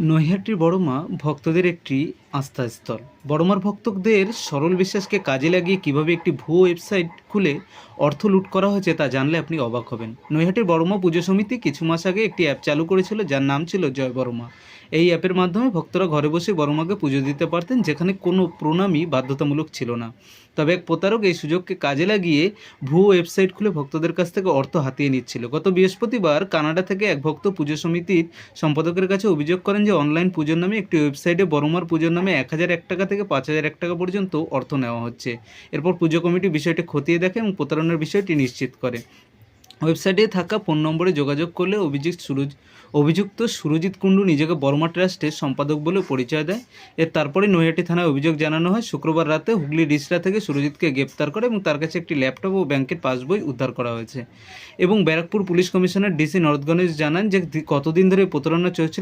নৈহাটির বড়মা ভক্তদের একটি আস্থাস্থল। বড়মার ভক্তদের সরল বিশ্বাসকে কাজে লাগিয়ে কীভাবে একটি ভুয়ো ওয়েবসাইট খুলে অর্থ লুট করা হয়েছে তা জানলে আপনি অবাক হবেন। নৈহাটির বড়মা পুজো সমিতি কিছু মাস আগে একটি অ্যাপ চালু করেছিল যার নাম ছিল জয় বড়মা। এই অ্যাপের মাধ্যমে ভক্তরা ঘরে বসে বড়মাকে পুজো দিতে পারতেন, যেখানে কোনো প্রণামই বাধ্যতামূলক ছিল না। তবে এক প্রতারক এই সুযোগকে কাজে লাগিয়ে ভুয়ো ওয়েবসাইট খুলে ভক্তদের কাছ থেকে অর্থ হাতিয়ে নিচ্ছিল। গত বৃহস্পতিবার কানাডা থেকে এক ভক্ত পুজো সমিতির সম্পাদকের কাছে অভিযোগ করেন যে, অনলাইন পুজোর নামে একটি ওয়েবসাইটে বড়মার পুজোর নামে এক হাজার এক টাকা থেকে পাঁচ হাজার এক টাকা পর্যন্ত অর্থ নেওয়া হচ্ছে। এরপর পুজো কমিটি বিষয়টি খতিয়ে দেখে এবং প্রতারণার বিষয়টি নিশ্চিত করে। ওয়েবসাইটে থাকা ফোন নম্বরে যোগাযোগ করলে অভিযুক্ত সুরজ, অভিযুক্ত সুরজিৎ কুণ্ডু নিজেকে বর্মা ট্রাস্টের সম্পাদক বলে পরিচয় দেয়। এর তারপরে নৈহাটি থানায় অভিযোগ জানানো হয়, শুক্রবার রাতে হুগলি ডিসরা থেকে সুরজিৎকে গ্রেপ্তার করে এবং তার কাছে একটি ল্যাপটপ ও ব্যাংকের পাসবই উদ্ধার করা হয়েছে। এবং Barrackpore police commissioner DC north Ganesh জানান যে, কতদিন ধরে প্রতারণা চলছিল